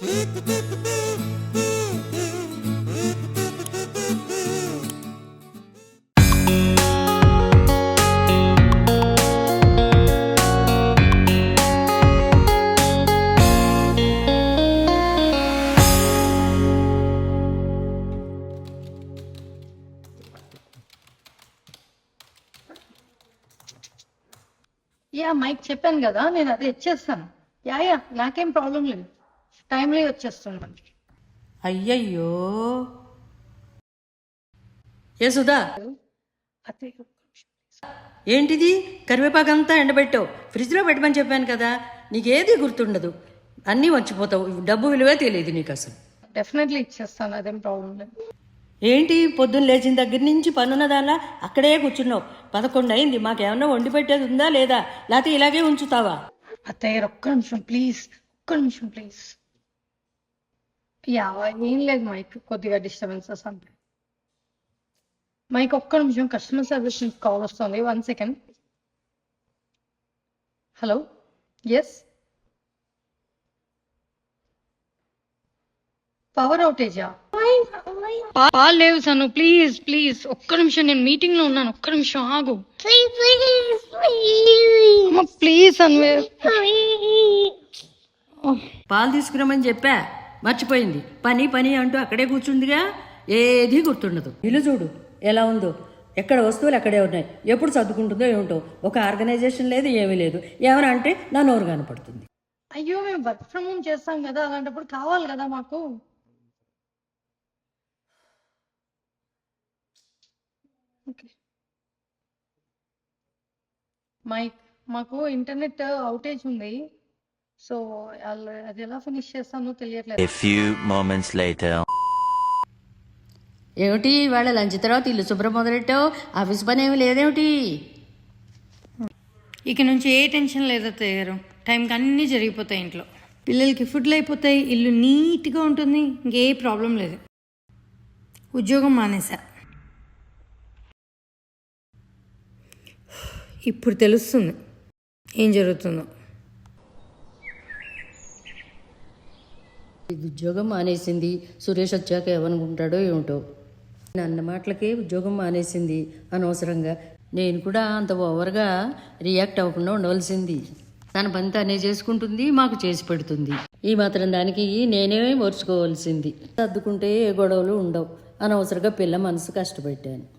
Yeah mic చెప్పాను కదా నేను అదే ఇచ్చేస్తాను. యా యా నాకేం ప్రాబ్లం లేదు. టైంలీ వచ్చేస్తున్నాను అయ్యయ్యో. ఏ సుధా? అదే ఏంటిది? కరివేపాకంతా ఎండబెట్టావు. ఫ్రిడ్జ్లో పెట్టమని చెప్పాను కదా. నీకేది గుర్తుండదు. అన్నీ మర్చిపోతావు. డబ్బు విలువే తెలియదు నీకు అసలు డెఫినెట్లీ ఇచ్చేస్తాను. అదేం ప్రాబ్లం లేదు. ఏంటి? పొద్దున్న లేచిన దగ్గర నుంచి పనున్న దానిలా అక్కడే కూర్చున్నావు. పదకొండు అయింది. మాకేమన్నా వండి పెట్టేది ఉందా లేదా? లేకపోతే ఇలాగే ఉంచుతావా? అత్తయ్య ఒక్క నిమిషం. ప్లీజ్ ఒక్క నిమిషం ప్లీజ్ యా ఏం లేదు మైక్ కొద్దిగా డిస్టర్బెన్సెస్ అంతే మైక్ ఒక్క నిమిషం కస్టమర్ సర్వీస్ నుంచి కాల్ వస్తుంది. One second hello yes power అవుటేజా పాలు లేవు సను ప్లీజ్ ప్లీజ్ ఒక్క నిమిషం నేను మీటింగ్లో ఉన్నాను. ఒక్క నిమిషం ఆగు. ప్లీజ్ అను పాలు తీసుకురమ్మని చెప్పా. మర్చిపోయింది. పని పని అంటూ అక్కడే కూర్చుందిగా ఏది గుర్తుండదు. ఇల్లు చూడు ఎలా ఉందో. ఎక్కడ వస్తువులు ఎక్కడే ఉన్నాయి. ఎప్పుడు సర్దుకుంటుందో ఏమిటో. ఒక ఆర్గనైజేషన్ లేదు ఏమీ లేదు. ఏమైనా అంటే నా నోరు కనపడుతుంది అయ్యో మేము వర్క్ ఫ్రమ్ హోమ్ చేస్తాం కదా అలాంటప్పుడు కావాలి కదా మాకు. ఓకే. మైక్ మాకు ఇంటర్నెట్ అవుటేజ్ ఉంది. సో అది ఎలా ఫినిష్ చేస్తానో తెలియట్లేదు. A few moments later. ఏమిటి? వాళ్ళ లంచ్ తర్వాత ఇల్లు శుభ్రం మొదలెట్టావు? ఆఫీస్ పని ఏమి లేదేమిటి? ఇక నుంచి ఏ టెన్షన్ లేదు అత్తయ్య గారు. టైంకి అన్నీ జరిగిపోతాయి ఇంట్లో. పిల్లలకి ఫుడ్లు అయిపోతాయి ఇల్లు నీట్గా ఉంటుంది ఇంకే ప్రాబ్లం లేదు. ఉద్యోగం మానేసా ఇప్పుడు తెలుస్తుంది. ఏం జరుగుతుందో. ఇది ఉద్యోగం మానేసింది. సురేష్ వచ్చాక ఏమనుకుంటాడో ఏమిటో. అన్న మాటలకే ఉద్యోగం మానేసింది అనవసరంగా. నేను కూడా అంత ఓవర్గా రియాక్ట్ అవ్వకుండా ఉండవలసింది. తన పని తనే చేసుకుంటుంది మాకు చేసి పెడుతుంది. ఈ మాత్రం దానికి నేనే ఓర్చుకోవాల్సింది. సర్దుకుంటే ఏ గొడవలు ఉండవు. అనవసరంగా పిల్ల మనసు కష్టపెట్టాను.